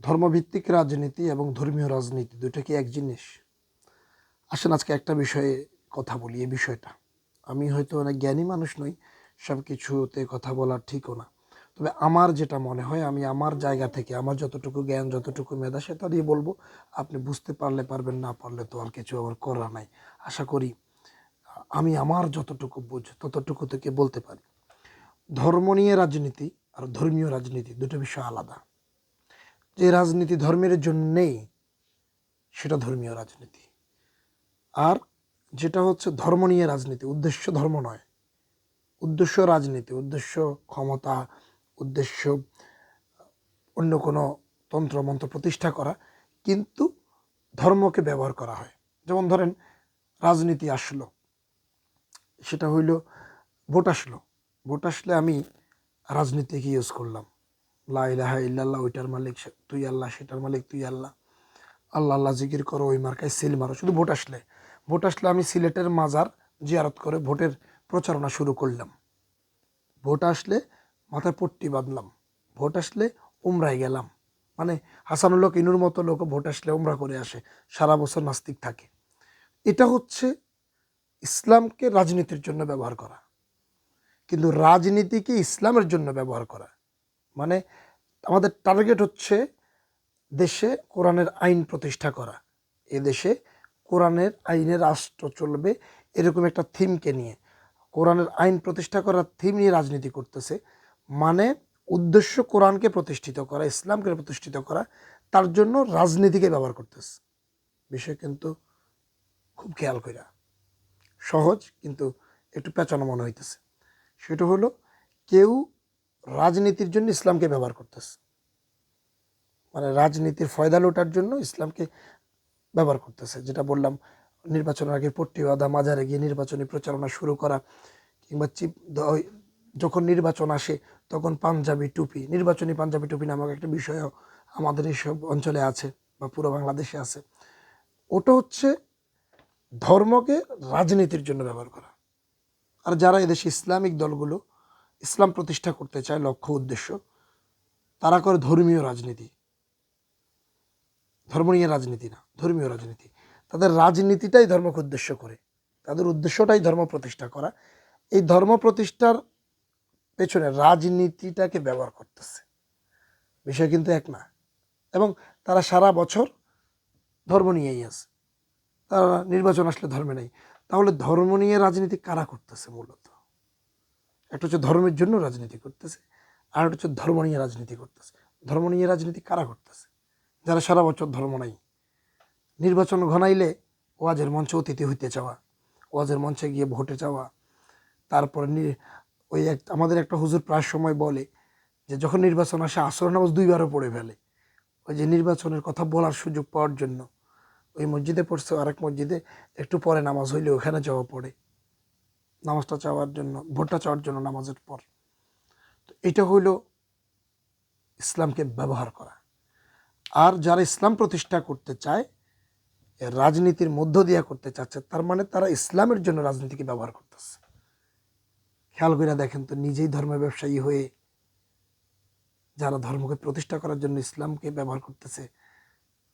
ধর্মভিত্তিক রাজনীতি এবং ধর্মীয় রাজনীতি দুটো কি এক জিনিস? আসেন আজকে একটা বিষয়ে কথা বলি, এই বিষয়টা। আমি হয়তো অনেক জ্ঞানী মানুষ নই সব কিছুতে কথা বলা ঠিকও না। তবে আমার যেটা মনে হয়, আমি আমার জায়গা থেকে, আমার যতটুকু জ্ঞান, যতটুকু মেধা, সেটা দিয়ে বলব, আপনি বুঝতে পারলে পারবেন, না পারলে তো আর কিছু আমার করা নাই। আশা করি, আমি আমার যতটুকু বুঝ, ততটুকু থেকে বলতে পারি। ধর্ম নিয়ে রাজনীতি আর ধর্মীয় রাজনীতি, দুটো বিষয় আলাদা। যে রাজনীতি ধর্মের জন্য নেই, সেটা ধর্মীয় রাজনীতি। আর যেটা হচ্ছে ধর্ম নিয়ে রাজনীতি, উদ্দেশ্য ধর্ম নয়। উদ্দেশ্য রাজনীতি, উদ্দেশ্য ক্ষমতা, উদ্দেশ্য অন্য কোনো তন্ত্র, মন্ত্র প্রতিষ্ঠা করা, কিন্তু ধর্মকে ব্যবহার করা হয়। যেমন ধরেন, রাজনীতি আসলো, সেটা হইল ভোট আসলো। ভোট আসলে আমি রাজনীতিকে ইউজ করলাম। লা ইলাহা ইল্লাল্লাহ, ওইটার মালিক তুই আল্লাহ, সেটার মালিক তুই আল্লাহ। আল্লাহ আল্লাহ জিকির করো ওই মার্কায় সিল মারো। শুধু ভোট আসলে। ভোট আসলে আমি সিলেটের মাজার জিয়ারত করে ভোটের প্রচারণা শুরু করলাম। ভোট আসলে মাথায় পট্টি বাঁধলাম। ভোট আসলে উমরায় গেলাম। মানে হাসানুল্লাহ ইনুর মতো লোক ভোট আসলে উমরা করে আসে। সারা বছর নাস্তিক থাকে। এটা হচ্ছে ইসলামকে রাজনীতির জন্য ব্যবহার করা। কিন্তু রাজনীতিকে ইসলামের জন্য ব্যবহার করা। মানে আমাদের টার্গেট হচ্ছে দেশে কোরআনের আইন প্রতিষ্ঠা করা। এ দেশে কোরআনের আইনের রাষ্ট্র চলবে এরকম একটা থিমকে নিয়ে। কোরআনের আইন প্রতিষ্ঠা করার থিম নিয়ে রাজনীতি করতেছে। মানে উদ্দেশ্য কোরআনকে প্রতিষ্ঠিত করা, ইসলামকে প্রতিষ্ঠিত করা, তার জন্য রাজনীতিকে ব্যবহার করতেছে। বিষয় কিন্তু খুব খেয়াল কইরা। সহজ কিন্তু একটু পেঁচানো মনে হইতেছে। সেটা হলো কেউ রাজনীতির জন্য ইসলামকে ব্যবহার করতেছে। মানে রাজনীতির ফয়দা লোটার জন্য ইসলামকে ব্যবহার করতেছে। যেটা বললাম, নির্বাচনের আগে পট্টি বাঁধা মাজারে গিয়ে নির্বাচনী প্রচারণা শুরু করা, কিংবা চিপ যখন নির্বাচন আসে, তখন পাঞ্জাবি টুপি, নির্বাচনী পাঞ্জাবি টুপি নামক একটা বিষয়ও আমাদের এইসব অঞ্চলে আছে বা পুরো বাংলাদেশে আছে। ওটা হচ্ছে ধর্মকে রাজনীতির জন্য ব্যবহার করা। আর যারা এদেশে ইসলামিক দলগুলো ইসলাম প্রতিষ্ঠা করতে চায় লক্ষ্য উদ্দেশ্য, তারা করে ধর্মীয় রাজনীতি। ধর্ম নিয়ে রাজনীতি না, ধর্মীয় রাজনীতি। তাদের রাজনীতিটাই ধর্মকে উদ্দেশ্য করে। তাদের উদ্দেশ্যটাই ধর্ম প্রতিষ্ঠা করা। এই ধর্ম প্রতিষ্ঠার পেছনে রাজনীতিটাকে ব্যবহার করতেছে। বিষয় কিন্তু এক না। এবং তারা সারা বছর ধর্ম নিয়েই আছে। তারা নির্বাচন আসলে ধর্মে নেই। তাহলে ধর্ম নিয়ে রাজনীতি কারা করতেছে মূলত? একটা হচ্ছে ধর্মের জন্য রাজনীতি করতেছে, আর একটা হচ্ছে ধর্ম নিয়ে রাজনীতি করতেছে। ধর্ম নিয়ে রাজনীতি কারা করতেছে? যারা সারা বছর ধর্ম নাই। নির্বাচন ঘনাইলে ওয়াজের মঞ্চে অতিথি হইতে চাওয়া, ওয়াজের মঞ্চে গিয়ে ভোটে চাওয়া। তারপরে ওই এক আমাদের একটা হুজুর প্রায় সময় বলে যে, যখন নির্বাচন আসে আসর নামাজ দুইবারও পড়ে ফেলে। ওই যে নির্বাচনের কথা বলার সুযোগ পাওয়ার জন্য। ওই মসজিদে পড়ছে, আরেক মসজিদে একটু পরে নামাজ হইলে ওখানে যাওয়া পড়ে। নামাজটা চাওয়ার জন্য, ভোটটা চাওয়ার জন্য নামাজের পর। তো এটা হইল ইসলামকে ব্যবহার করা। আর যারা ইসলাম প্রতিষ্ঠা করতে চায়, রাজনীতির মধ্য দিয়া করতে চাচ্ছে, তার মানে তারা ইসলামের জন্য রাজনীতিকে ব্যবহার করতেছে। খেয়াল করে দেখেন তো, নিজেই ধর্ম ব্যবসায়ী হয়ে যারা ধর্মকে প্রতিষ্ঠা করার জন্য ইসলামকে ব্যবহার করতেছে,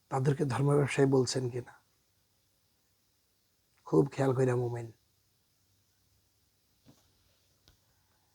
তাদেরকে ধর্ম ব্যবসায়ী বলছেন কিনা? খুব খেয়াল করে মোমেন্ট